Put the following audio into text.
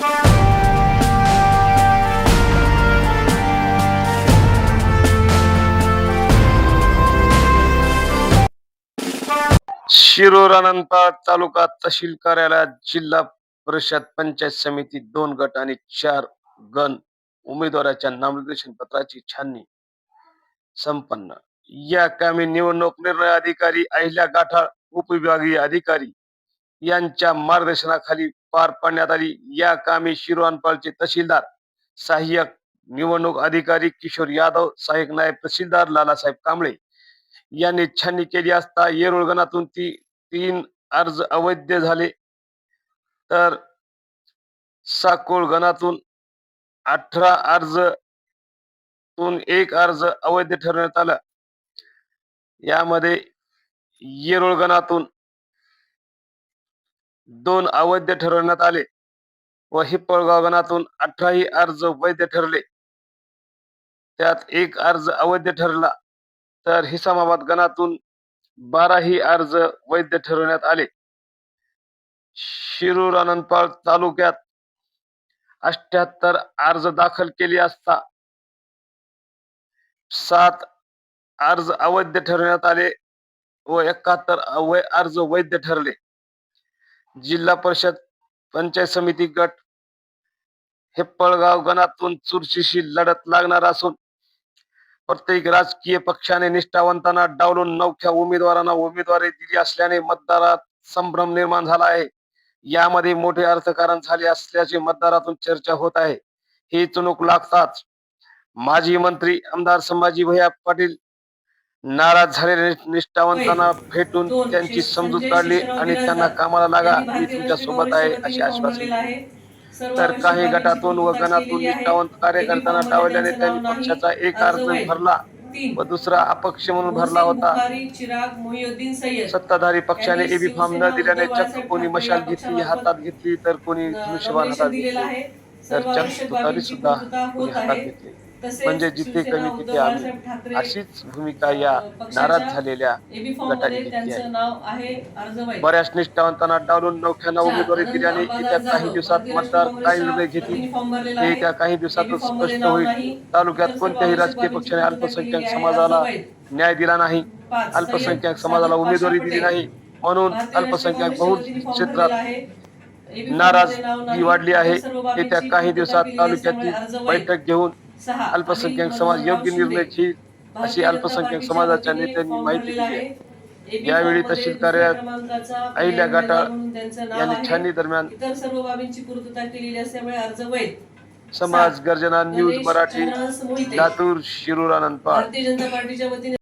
शिरूर तालुका तहसील कार्यालयात जिल्हा परिषद पंचायत समिती दोन गट आणि चार गण उमेदवाराच्या नामनिर्देशन पत्राची छाननी संपन्न. या कामी निवडणूक निर्णय अधिकारी अहिल्या गाठाळ उपविभागीय अधिकारी यांच्या मार्गदर्शनाखाली पार पाडण्यात आली. या कामी शिरूर तहसीलदार सहाय्यक निवडणूक अधिकारी किशोर यादव सहाय्यक नायब तहसीलदार लालासाहेब कांबळे यांनी छाननी केली असता येरूळ गणातून ती तीन अर्ज अवैध झाले. तर साकोळ गणातून अठरा अर्जतून एक अर्ज अवैध ठरवण्यात आला. यामध्ये येरूळ गणातून दोन अवैध ठरवण्यात आले व हिप्पळगाव गणातून अठराही अर्ज वैध ठरले. त्यात एक अर्ज अवैध ठरला तर हिसामाबाद गणातून बाराही अर्ज वैध ठरवण्यात आले. शिरूर अनंतपाळ तालुक्यात अठ्याहत्तर अर्ज दाखल केले असता सात अर्ज अवैध ठरवण्यात आले व एकाहत्तर अवय अर्ज वैध ठरले. जिल्हा परिषद पंचायत समिती गट हे पळगाव गणातून चुरशीशी लढत लागणार असून प्रत्येक राजकीय पक्षाने निष्ठावंतांना डावलून नवख्या उमेदवारांना उमेदवारी दिली असल्याने मतदारात संभ्रम निर्माण झाला आहे. यामध्ये मोठे अर्थकारण झाले असल्याचे मतदारातून चर्चा होत आहे. ही चुणूक लागताच माजी मंत्री आमदार संभाजी भैया पाटील नाराज झालेल्या निष्ठ- निष्ठावंतांना भेटून त्यांची समजूत काढली आणि त्यांना कामाला लागा मी तुमच्यासोबत आहे समितीने आश्वासन. तर काही गटातून व गणातून. निष्ठावंत कार्यकर्त्यांना त्यांचं त्यांनी. पक्षाचा एक अर्ज. भरला. व दुसरा अपक्ष म्हणून भरला होता. सत्ताधारी पक्षाने एबी फॉर्म न दिल्याने चक्क कोणी मशाल घेतली हातात घेतली तर कोणी धनुष्यबाण हातात घेतली. तर चक्क सुद्धा कोणी होत हातात घेतली. म्हणजे जिथे कमी तिथे आम्ही अशीच भूमिका या नाराज झालेल्या गटाने घेतली आहे बऱ्याच निष्ठावंतांना डावलून नौख्यांना उमेदवारी दिल्याने अंबादास येत्या काही दिवसात मतदार काय निर्णय घेतील हे. येत्या काही दिवसातच स्पष्ट होईल. तालुक्यात कोणत्याही राजकीय पक्षाने अल्पसंख्याक. समाजाला. न्याय दिला नाही अल्पसंख्याक समाजाला उमेदवारी दिली. नाही म्हणून अल्पसंख्याक काँग्रेसच्या बहु वतीने फॉर्म क्षेत्रात नाराज ही. वाढली आहे येत्या काही दिवसात तालुक्यातील. बैठक घेऊन अल्पसंख्याक समाज योग्य. निर्णय घेईल अशी अल्पसंख्याक समाजाच्या नेत्यांनी माहिती दिली आहे. यावेळी तहसील कार्यालयात अहिल्या नाव यांनी. छाननी दरम्यान इतर सर्व बाबींची पूर्तता केलेली असल्यामुळे अर्ज वैध समाज गर्जना न्यूज मराठी. लातूर शिरूर अनंतपाळ भारतीय जनता पार्टीच्या वतीने